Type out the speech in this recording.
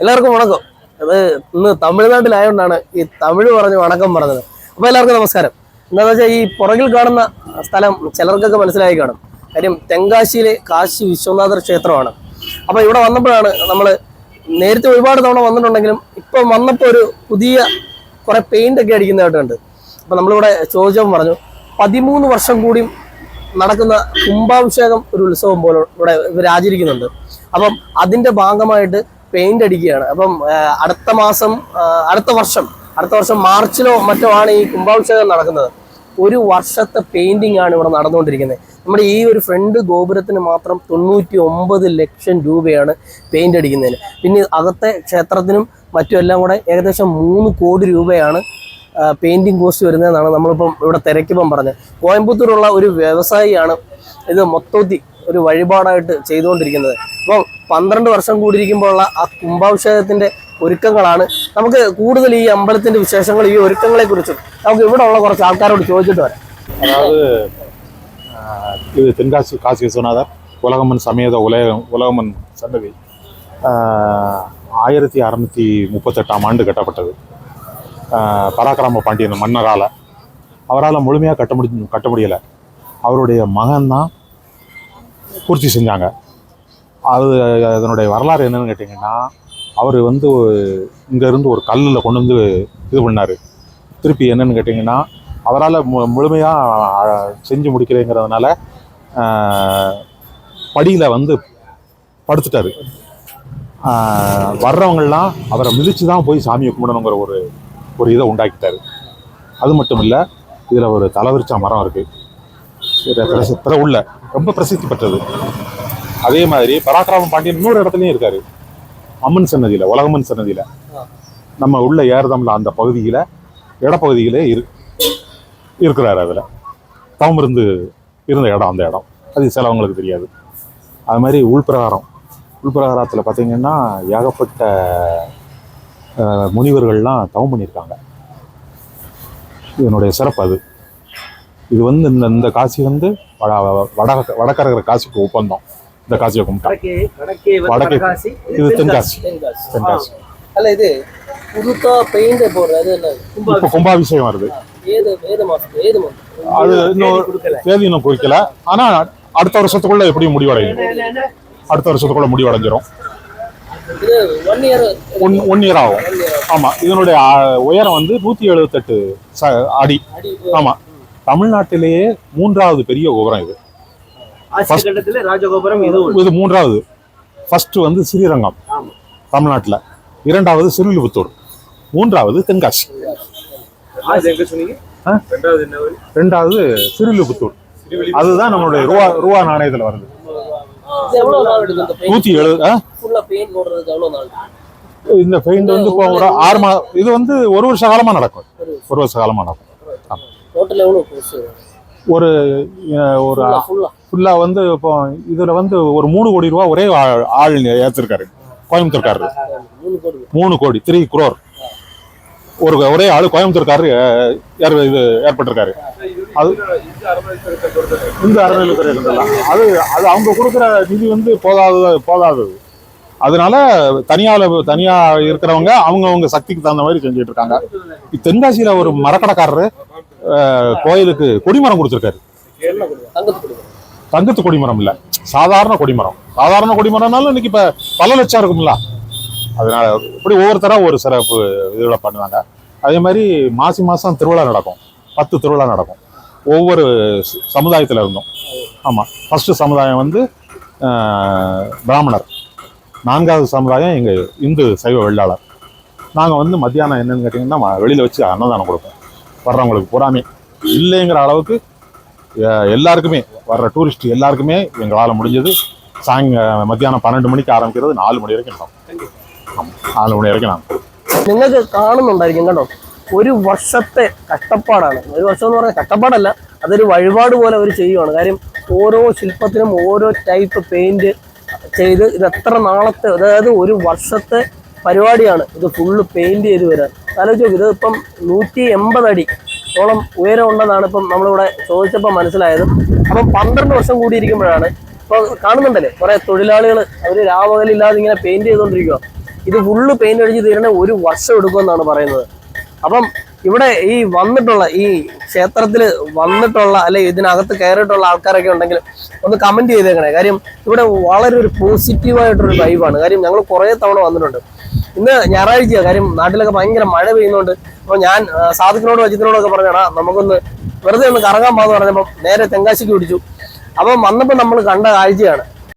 എല്ലാവർക്കും വണക്കം. അത് ഇന്ന് തമിഴ്നാട്ടിലായതുകൊണ്ടാണ് ഈ തമിഴ് പറഞ്ഞ് വണക്കം പറഞ്ഞത്. അപ്പോൾ എല്ലാവർക്കും നമസ്കാരം. എന്താണെന്ന് വെച്ചാൽ ഈ പുറകിൽ കാണുന്ന സ്ഥലം ചിലർക്കൊക്കെ മനസ്സിലായി കാണും. കാര്യം തെങ്കാശിയിലെ കാശി വിശ്വനാഥർ ക്ഷേത്രമാണ്. അപ്പോൾ ഇവിടെ വന്നപ്പോഴാണ് നമ്മൾ നേരത്തെ ഒരുപാട് തവണ വന്നിട്ടുണ്ടെങ്കിലും ഇപ്പം വന്നപ്പോൾ ഒരു പുതിയ കുറേ പെയിന്റ് ഒക്കെ അടിക്കുന്നതായിട്ടുണ്ട്. അപ്പോൾ നമ്മളിവിടെ ചോദിച്ചപ്പോൾ പറഞ്ഞു പതിമൂന്ന് വർഷം കൂടിയും നടക്കുന്ന കുംഭാഭിഷേകം ഒരു ഉത്സവം പോലെ ഇവിടെ ഇവർ ആചരിക്കുന്നുണ്ട് അപ്പം അതിന്റെ ഭാഗമായിട്ട് പെയിന്റ് അടിക്കുകയാണ്. അപ്പം അടുത്ത മാസം അടുത്ത വർഷം അടുത്ത വർഷം മാർച്ചിലോ മറ്റോ ആണ് ഈ കുംഭാഭിഷേകം നടക്കുന്നത്. ഒരു വർഷത്തെ പെയിന്റിംഗ് ആണ് ഇവിടെ നടന്നുകൊണ്ടിരിക്കുന്നത്. നമ്മുടെ ഈ ഒരു ഫ്രണ്ട് ഗോപുരത്തിന് മാത്രം തൊണ്ണൂറ്റി ഒമ്പത് ലക്ഷം രൂപയാണ് പെയിന്റ് അടിക്കുന്നതിന്. പിന്നെ അകത്തെ ക്ഷേത്രത്തിനും മറ്റും എല്ലാം കൂടെ ഏകദേശം മൂന്ന് കോടി രൂപയാണ് പെയിന്റിംഗ് കോസ്റ്റ് വരുന്നതെന്നാണ് നമ്മളിപ്പം ഇവിടെ തിരക്കിപ്പം പറഞ്ഞത്. കോയമ്പത്തൂരുള്ള ഒരു വ്യവസായിയാണ് ഇത് മൊത്തത്തിൽ ഒരു വഴിപാടായിട്ട് ചെയ്തുകൊണ്ടിരിക്കുന്നത് അപ്പോൾ പന്ത്രണ്ട് വർഷം കൂടിയിരിക്കുമ്പോഴുള്ള ആ കുംഭാഭിഷേകത്തിന്റെ ഒരുക്കങ്ങളാണ് നമുക്ക് കൂടുതൽ ഈ അമ്പലത്തിന്റെ വിശേഷങ്ങൾ ഈ ഒരുക്കങ്ങളെ കുറിച്ചും നമുക്ക് ഇവിടെ ഉള്ള കുറച്ച് ஆள்காரோடு ചോദിച്ചിട്ട് வர அதாவது ஆஹ், இது தென்காசி காசி விஸ்வநாதர் உலகம்மன் சமேத உலக உலகம்மன் சன்னதி ஆஹ், ஆயிரத்தி அறநூற்றி முப்பத்தெட்டாம் ஆண்டு கட்டப்பட்டது ஆஹ், பராக்கிரம பாண்டியன் மன்னரால் அவரால் முழுமையாக கட்ட முடி கட்ட முடியலை அவருடைய மகன் தான் பூர்த்தி செஞ்சாங்க. அது அதனுடைய வரலாறு என்னன்னு கேட்டிங்கன்னா அவர் வந்து இங்கேருந்து ஒரு கல்லில் கொண்டு வந்து இது பண்ணார். திருப்பி என்னன்னு கேட்டிங்கன்னா அவரால் மு முழுமையாக செஞ்சு முடிக்கிறேங்கிறதுனால படியில் வந்து படுத்துட்டாரு. வர்றவங்கள்லாம் அவரை மிதித்து தான் போய் சாமியை கும்பிடணுங்கிற ஒரு ஒரு இதை உண்டாக்கிட்டாரு. அது மட்டும் இல்லை இதில் ஒரு தலைவிரிச்சா மரம் இருக்குது பிற உள்ள ரொம்ப பிரசித்தி பெற்றது. அதே மாதிரி பராக்கிரம பாண்டியன் இன்னொரு இடத்துலையும் இருக்காரு. அம்மன் சன்னதியில் உலகம்மன் சன்னதியில். நம்ம உள்ள ஏறுதம்ல அந்த பகுதியில் இடப்பகுதியிலே இரு இருக்கிறாரு அதில். தவம் இருந்து இருந்த இடம் அந்த இடம். அது சிலவங்களுக்கு தெரியாது. அது மாதிரி உள்பிரகாரம். உள்பிரகாரத்தில் பார்த்தீங்கன்னா ஏகப்பட்ட முனிவர்கள்லாம் தவம் பண்ணியிருக்காங்க. இதனுடைய சிறப்பு அது. இது வந்து இந்த இந்த காசி வந்து வட வட வடக்கரகிற காசிக்கு ஒப்பந்தம். இந்த காசியை கும்பிட்டா. வடக்கே இது தென்காசி. தென்காசி. அல்ல இது புதுசா பெயிண்ட் போடுறது இப்போ கும்பாபிஷேகம். வருது. அது இன்னும் தேதி இன்னும் குறிக்கல ஆனா அடுத்த வருஷத்துக்குள்ள எப்படியும் முடிவடையும்? அடுத்த வருஷத்துக்குள்ள முடிவடைஞ்சிரும். ஒன் இயர் ஒன் இயர் ஆகும். ஆமா இதனுடைய உயரம் வந்து நூத்தி எழுபத்தெட்டு அடி. ஆமா தமிழ்நாட்டிலேயே மூன்றாவது பெரிய கோபுரம் இது. ராஜகோபுரம் இது மூன்றாவது. ஃபர்ஸ்ட் வந்து ஸ்ரீரங்கம். தமிழ்நாட்டுல. இரண்டாவது சிறுவில்புத்தூர் மூன்றாவது தென்காசி? ரெண்டாவது சிறுவில்புத்தூர் அதுதான் நம்மளுடைய ரூபா ரூபா நாணயத்துல வருது. நூத்தி எழுபது ஃபுல்லா பெயிண்ட் போடுறதுக்கு எவ்வளவு நாள் இந்த பெயிண்ட் வந்து இப்போ ஒரு ஆறு மா இது வந்து ஒரு வருஷ காலமா நடக்கும். ஒரு வருஷ காலமா நடக்கும். டோட்டல் எவ்வளவு கோர்ஸ் ஒரு ஒரு ஃபுல்லா ஃபுல்லா வந்து இப்போ இதுல வந்து ஒரு மூணு கோடி ரூபா ஒரே ஆள் ஏற்றிருக்காரு கோயம்புத்தூர்காரரு. மூணு கோடி. மூணு கோடி த்ரீ குரோர் ஒரு ஒரே ஆளு கோயம்புத்தூர்காரரு ஏற் இது ஏற்பட்டிருக்காரு. அது இந்த அறநிலைத்துறை அது அது அவங்க கொடுக்குற நிதி வந்து போதாது போதாதது அதனால தனியால தனியா இருக்கிறவங்க அவங்கவங்க சக்திக்கு தகுந்த மாதிரி செஞ்சுட்டு இருக்காங்க. தென்காசியில ஒரு மரக்கடைக்காரரு கோயிலுக்கு கொடிமரம் கொடுத்துருக்காரு. தங்கத்து தங்கத்து கொடிமரம் இல்லை. சாதாரண கொடிமரம். சாதாரண கொடிமரம்னாலும் இன்னைக்கு இப்போ பல லட்சம் இருக்கும்ல. அதனால இப்படி ஒவ்வொருத்தராக ஒரு சிறப்பு இதில் பண்ணுவாங்க. அதே மாதிரி மாசி மாதம் திருவிழா நடக்கும். பத்து திருவிழா நடக்கும். ஒவ்வொரு சமுதாயத்தில் இருந்தும். ஆமாம் ஃபர்ஸ்ட் சமுதாயம் வந்து பிராமணர். நான்காவது சமுதாயம் எங்கள் இந்து சைவ வெள்ளாளர். நாங்கள் வந்து மத்தியானம் என்னன்னு கேட்டிங்கன்னா வெளியில் வச்சு அன்னதானம் கொடுப்போம். வர்றவங்களுக்கு பூராமே இல்லைங்கிற அளவுக்கு அஹ், எல்லாருக்குமே வர்ற டூரிஸ்ட் எல்லாருக்குமே எங்களால் முடிஞ்சது சாயங்க மத்தியானம் பன்னெண்டு மணிக்கு ஆரம்பிக்கிறது நாலு மணி வரைக்கும் நடக்கும் ஆமா, நாலு மணி வரைக்கும் நான் നിങ്ങൾക്ക് കാണുന്നുണ്ടായിരിക്കും കേട്ടോ ഒരു വർഷത്തെ കഷ്ടപ്പാടാണ് ഒരു വർഷം എന്ന് പറഞ്ഞാൽ കഷ്ടപ്പാടല്ല അതൊരു വഴിപാട് പോലെ അവർ ചെയ്യുവാണ് കാര്യം ഓരോ ശില്പത്തിനും ഓരോ ടൈപ്പ് പെയിന്റ് ചെയ്ത് ഇത് എത്ര നാളത്തെ അതായത് ഒരു വർഷത്തെ പരിപാടിയാണ് ഇത് ഫുള്ള് പെയിന്റ് ചെയ്ത് വരാൻ ആലോചിച്ച് നോക്ക് ഇത് ഇപ്പം നൂറ്റി എൺപത് അടി ഓളം ഉയരം ഉണ്ടെന്നാണ് ഇപ്പം നമ്മളിവിടെ ചോദിച്ചപ്പോൾ മനസ്സിലായത്. അപ്പം പന്ത്രണ്ട് വർഷം കൂടി ഇരിക്കുമ്പോഴാണ് ഇപ്പോൾ കാണുന്നുണ്ടല്ലേ കുറേ തൊഴിലാളികൾ അവർ രാവകലില്ലാതെ ഇങ്ങനെ പെയിന്റ് ചെയ്തുകൊണ്ടിരിക്കുക ഇത് ഫുള്ള് പെയിന്റ് അടിച്ച് തീരണ ഒരു വർഷം എടുക്കുമെന്നാണ് പറയുന്നത്. അപ്പം ഇവിടെ ഈ വന്നിട്ടുള്ള ഈ ക്ഷേത്രത്തിൽ വന്നിട്ടുള്ള അല്ലെ ഇതിനകത്ത് കയറിയിട്ടുള്ള ആൾക്കാരൊക്കെ ഉണ്ടെങ്കിൽ ഒന്ന് കമന്റ് ചെയ്തേക്കണേ. കാര്യം ഇവിടെ വളരെ ഒരു പോസിറ്റീവായിട്ടൊരു വൈബാണ് കാര്യം ഞങ്ങൾ കുറേ തവണ വന്നിട്ടുണ്ട്. ഇന്ന് ഞായറാഴ്ചയാണ് കാര്യം നാട്ടിലൊക്കെ ഭയങ്കര മഴ പെയ്യുന്നുണ്ട് അപ്പോൾ ഞാൻ ആ, അജിത്തിനോടൊക്കെ പറഞ്ഞാടാ നമുക്കൊന്ന് വെറുതെ ഒന്ന് കറങ്ങാൻ പോകാന്ന് പറഞ്ഞപ്പോൾ നേരെ തെങ്കാശിക്ക് പിടിച്ചു. അപ്പം വന്നപ്പോൾ നമ്മൾ കണ്ട കാഴ്ചയാണ്.